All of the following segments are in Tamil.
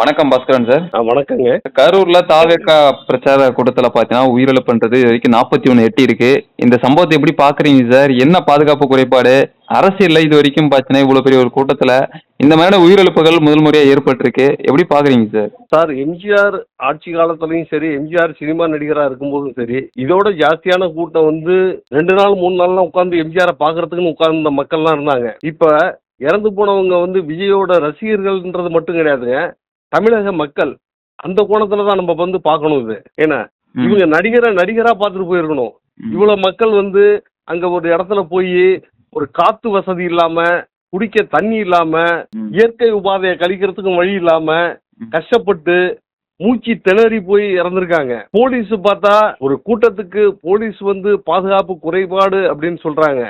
வணக்கம் பாஸ்கரன் சார். வணக்கங்க. கரூர்ல தாவேக்கா பிரச்சார கூட்டத்துல பாத்தீங்கன்னா உயிரிழப்புன்றது இது வரைக்கும் நாற்பத்தி ஒன்று எட்டி இருக்கு. இந்த சம்பவத்தை எப்படி பாக்குறீங்க சார்? என்ன பாதுகாப்பு குறைபாடு? அரசியல்ல இது வரைக்கும் பாத்தீங்கன்னா இவ்வளவு பெரிய ஒரு கூட்டத்துல இந்த மாதிரியான உயிரிழப்புகள் முதல் முறையா ஏற்பட்டிருக்கு. எப்படி பாக்குறீங்க சார்? சார் எம்ஜிஆர் ஆட்சி காலத்துலயும் சரி எம்ஜிஆர் சினிமா நடிகரா இருக்கும்போதும் சரி இதோட ஜாஸ்தியான கூட்டம் வந்து ரெண்டு நாள் மூணு நாள்லாம் உட்காந்து எம்ஜிஆரை பாக்குறதுக்குன்னு உட்கார்ந்த மக்கள்லாம் இருந்தாங்க. இப்ப இறந்து போனவங்க வந்து விஜயோட ரசிகர்கள்ன்றது மட்டும் கிடையாதுங்க. தமிழக மக்கள் அந்த கோணத்துல தான் நம்ம வந்து பார்க்கணும் இது ஏன்னா. இவங்க நடிகரை நடிகரா பார்த்துட்டு போயிருக்கணும். இவ்வளவு மக்கள் வந்து அங்க ஒரு இடத்துல போய் ஒரு காத்து வசதி இல்லாம குடிக்க தண்ணி இல்லாம. இயற்கை உபாதையை கழிக்கிறதுக்கும் வழி இல்லாம. கஷ்டப்பட்டு மூச்சு திணறி போய் இறந்திருக்காங்க போலீஸ் பார்த்தா ஒரு கூட்டத்துக்கு போலீஸ் வந்து பாதுகாப்பு குறைபாடு அப்படின்னு சொல்றாங்க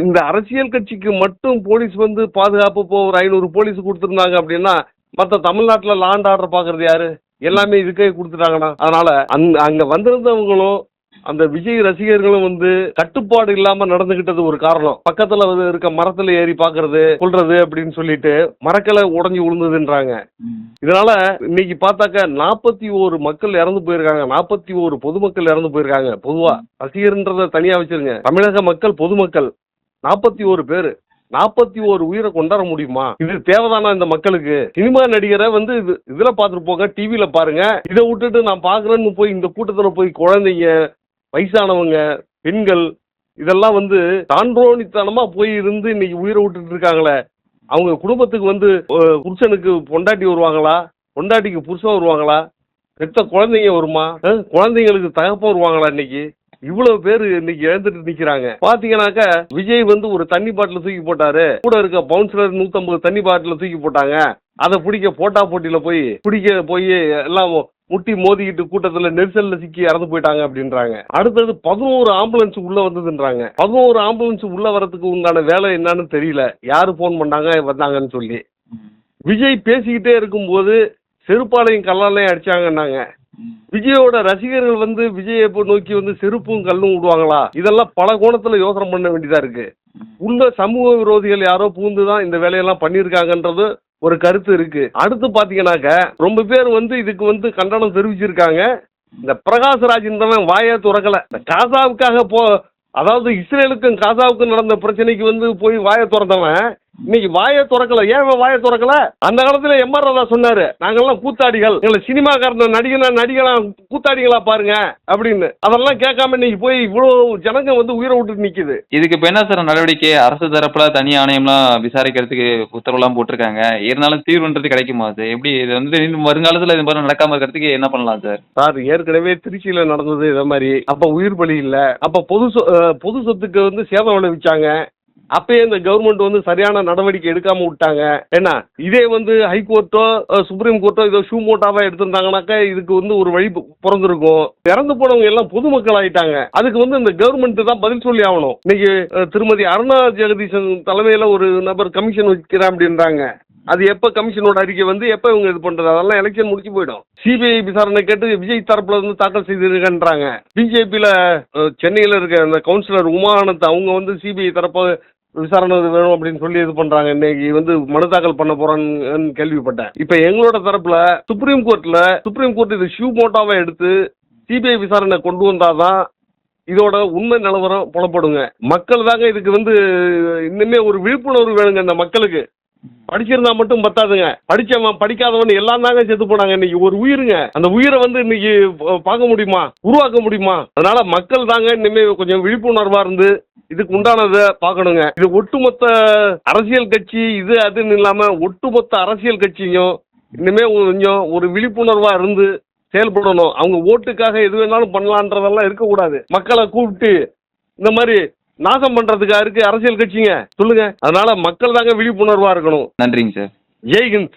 இந்த அரசியல் கட்சிக்கு மட்டும் போலீஸ் வந்து பாதுகாப்பு இப்போ ஒரு ஐநூறு போலீஸ் கொடுத்துருந்தாங்க அப்படின்னா மற்ற தமிழ்நாட்டில் லாண்ட் ஆர்டர் பார்க்கறது யாரு? எல்லாமே இதுக்கே கொடுத்துட்டாங்கண்ணா. அதனால அங்க அங்க வந்திருந்தவங்களும் அந்த விஜய் ரசிகர்களும் வந்து கட்டுப்பாடு இல்லாம நடந்துகிட்டது ஒரு காரணம். பக்கத்துல இருக்க மரத்துல ஏறி பாக்குறது கொள்றது அப்படின்னு சொல்லிட்டு மரக்கலை உடைஞ்சு விழுந்ததுன்றாங்க. இதனால இன்னைக்கு பார்த்தாக்க நாற்பத்தி ஓரு மக்கள் இறந்து போயிருக்காங்க. நாற்பத்தி ஓரு பொதுமக்கள் இறந்து போயிருக்காங்க. பொதுவா ரசிகர்ன்றத தனியா வச்சிருங்க. தமிழக மக்கள் பொதுமக்கள் நாற்பத்தி ஓரு பேரு. நாற்பத்தி ஒரு உயிரை கொண்டாட முடியுமா? இது தேவைதானா இந்த மக்களுக்கு? சினிமா நடிகரை வந்து இது இதுல பார்த்துட்டு போங்க டிவியில பாருங்க. இதை விட்டுட்டு நான் பாக்குறேன்னு போய் இந்த கூட்டத்துல போய் குழந்தைங்க வயசானவங்க பெண்கள் இதெல்லாம் வந்து தாண்டோனித்தனமா போய் இருந்து இன்னைக்கு உயிரை விட்டுட்டு இருக்காங்களே. அவங்க குடும்பத்துக்கு வந்து புருஷனுக்கு பொண்டாட்டி வருவாங்களா? பொண்டாட்டிக்கு புருஷன் வருவாங்களா? பெத்த குழந்தைங்க வருமா? குழந்தைங்களுக்கு தகப்பம் வருவாங்களா இன்னைக்கு? இவ்வளவு பேர் இன்னைக்கு இழந்துட்டு நிக்கிறாங்க. பாத்தீங்கன்னாக்க விஜய் வந்து ஒரு தண்ணி பாட்டில தூக்கி போட்டாரு. கூட இருக்க பவுன்சிலர் நூத்தம்பது தண்ணி பாட்டில தூக்கி போட்டாங்க. அதை பிடிக்க போட்டா போட்டியில போய் பிடிக்க போய் எல்லாம் முட்டி மோதிக்கிட்டு கூட்டத்துல நெரிசல்ல சிக்கி இறந்து போயிட்டாங்க அப்படின்றாங்க. அடுத்தது பதினோரு ஆம்புலன்ஸ் உள்ள வந்ததுன்றாங்க. பதினோரு ஆம்புலன்ஸ் உள்ள வரதுக்கு உண்டான வேலை என்னன்னு தெரியல. யாரு ஃபோன் பண்ணாங்க வந்தாங்கன்னு சொல்லி. விஜய் பேசிக்கிட்டே இருக்கும்போது செருப்பாலையும் கல்லாலையும் அடிச்சாங்கன்னாங்க. விஜயோட ரசிகர்கள் வந்து விஜயை இப்போ நோக்கி வந்து செருப்பும் கல்லும் விடுவாங்களா? இதெல்லாம் பல கோணத்துல யோசனை பண்ண வேண்டியதா இருக்கு. உள்ள சமூக விரோதிகள் யாரோ பூந்துதான் இந்த வேலையெல்லாம் பண்ணியிருக்காங்கன்றது ஒரு கருத்து இருக்கு. அடுத்து பாத்தீங்கன்னாக்க ரொம்ப பேர் வந்து இதுக்கு வந்து கண்டனம் தெரிவிச்சிருக்காங்க. இந்த பிரகாஷ்ராஜ்ன்றவன் வாயை துறக்கல. இந்த காசாவுக்காக போ அதாவது இஸ்ரேலுக்கும் காசாவுக்கும் நடந்த பிரச்சனைக்கு வந்து போய் வாயை திறந்தவன் இன்னைக்கு வாயை திறக்கல. ஏன் வாயை திறக்கல? அந்த காலத்துல எம்ஆர் ராதா சொன்னாரு. நாங்கெல்லாம் கூத்தாடிகள். எங்களை சினிமாக்காரன நடிகனா நடிகளா கூத்தாடிகளா பாருங்க அப்படின்னு. அதெல்லாம் கேட்காம இன்னைக்கு போய் இவ்வளவு ஜனங்க வந்து உயிரை விட்டுட்டு நிக்குது. இதுக்கு இப்ப என்ன சார் நடவடிக்கை? அரசு தரப்புல தனி ஆணையம்லாம் விசாரிக்கிறதுக்கு உத்தரவுலாம் போட்டிருக்காங்க. இருந்தாலும் தீர்வுன்றது கிடைக்குமா அது? எப்படி இது வந்து இன்னும் வருங்காலத்துல இது மாதிரி நடக்காம இருக்கிறதுக்கு என்ன பண்ணலாம் சார்? சார் ஏற்கனவே திருச்சியில நடந்தது இதே மாதிரி. அப்ப உயிர் பலி இல்ல. அப்ப பொது பொது சொத்துக்கு வந்து சேதம் விளைவிச்சாங்க. அப்பயே இந்த கவர்மெண்ட் வந்து சரியான நடவடிக்கை எடுக்காம விட்டாங்க. என்ன இதே வந்து ஹைகோர்ட்டோ சுப்ரீம் கோர்ட்டோ இதோ ஷூ மோட்டாவா எடுத்திருந்தாங்கனாக்கா இதுக்கு வந்து ஒரு வழி பிறந்திருக்கும். இறந்து போனவங்க எல்லாம் பொதுமக்கள் ஆயிட்டாங்க அதுக்கு வந்து இந்த கவர்மெண்ட் தான் பதில் சொல்லி ஆகணும். இன்னைக்கு திருமதி அருணா ஜெகதீசன் தலைமையில ஒரு நபர் கமிஷன் வைக்கிறேன் அப்படின்றாங்க. அது எப்ப கமிஷனோட அறிக்கை வந்து எப்ப இவங்க இது பண்றது? அதெல்லாம் எலெக்ஷன் முடிச்சு போயிடும். சிபிஐ விசாரணை கேட்டு விஜய் தரப்புல இருந்து தாக்கல் செய்திருக்கன்றாங்க பிஜேபியில சென்னையில இருக்க அந்த கவுன்சிலர் உமானந்த் அவங்க வந்து சிபிஐ தரப்பு விசாரணை வேணும் அப்படின்னு சொல்லி இது பண்றாங்க. இன்னைக்கு வந்து மனு தாக்கல் பண்ண போறான்னு கேள்விப்பட்டேன். இப்ப எங்களோட தரப்புல சுப்ரீம் கோர்ட்ல சுப்ரீம் கோர்ட் இது ஷூ மோட்டாவை எடுத்து சிபிஐ விசாரணை கொண்டு வந்தாதான் இதோட உண்மை நிலவரம் புலப்படுங்க. மக்கள் தாங்க இதுக்கு வந்து இன்னுமே ஒரு விழிப்புணர்வு வேணுங்க இந்த மக்களுக்கு. படிச்சிருந்தா மட்டும் பத்தாதுங்க. படிச்சவன் படிக்காதவன் எல்லாம் தாங்க செத்து போனாங்க. இன்னைக்கு ஒரு உயிருங்க. அந்த உயிரை வந்து இன்னைக்கு பார்க்க முடியுமா? உருவாக்க முடியுமா? அதனால மக்கள் தாங்க இனிமே கொஞ்சம் விழிப்புணர்வா இருந்து இதுக்கு உண்டானதை பார்க்கணுங்க. இது ஒட்டுமொத்த அரசியல் கட்சி இது அதுன்னு இல்லாம ஒட்டுமொத்த அரசியல் கட்சியும் இனிமே கொஞ்சம் ஒரு விழிப்புணர்வா இருந்து செயல்படணும். அவங்க ஓட்டுக்காக எது வேணாலும் பண்ணலான்றதெல்லாம் இருக்கக்கூடாது. மக்களை கூப்பிட்டு இந்த மாதிரி நாசம் பண்றதுக்கா இருக்கு அரசியல் கட்சிங்க? சொல்லுங்க. அதனால மக்கள் தாங்க விழிப்புணர்வா இருக்கணும். நன்றிங்க சார். ஜெய் ஹிந்த்.